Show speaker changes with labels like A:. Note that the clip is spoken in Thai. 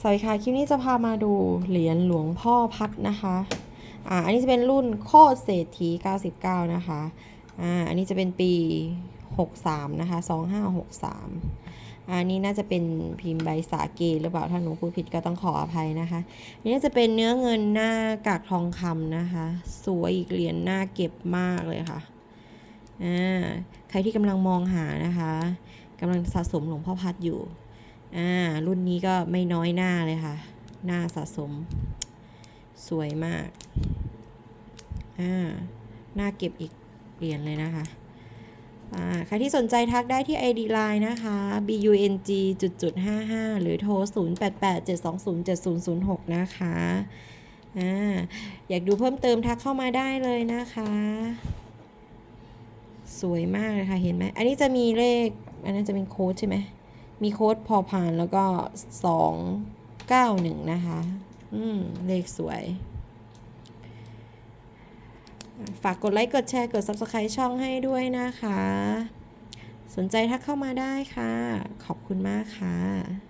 A: สวัสดีค่ะ คลิปนี้จะพามาดูเหรียญหลวงพ่อพัดนะคะ อ่า อันนี้จะเป็นรุ่นโคตรเศรษฐี 99 นะคะ อ่า อันนี้จะเป็นปี 63 นะคะ 2563 อันนี้น่าจะเป็นพิมพ์ใบสาเกหรือเปล่า ถ้าหนูพูดผิดก็ต้องขออภัยนะคะอันนี้จะเป็นเนื้อเงินหน้ากากทองคำนะคะ สวยอีกเหรียญหน้าเก็บมากเลยค่ะ อ่า ใครที่กำลังมองหานะคะกำลังสะสมหลวงพ่อพัดอยู่ อ่ารุ่นนี้ก็ไม่น้อยหน้าเลยค่ะ หน้าสะสม สวยมากอ่าหน้าเก็บอีกเหรียญเลยนะคะอ่าใครที่สนใจทักได้ที่ ID Line นะคะ bung จุดจุด55หรือโทร 0887207006 นะคะอ่าอยากดูเพิ่มเติมทักเข้ามาได้เลยนะคะ สวยมากเลยค่ะ เห็นไหม อันนี้จะมีเลข อันนั้นจะเป็นโค้ดใช่ไหม มีโค้ดพอพานแล้วก็สองเก้าหนึ่งนะคะ อืม เลขสวย ฝากกดไลค์ กดแชร์ กด Subscribe ช่องให้ด้วยนะคะ สนใจทักเข้ามาได้ค่ะ ขอบคุณมากค่ะ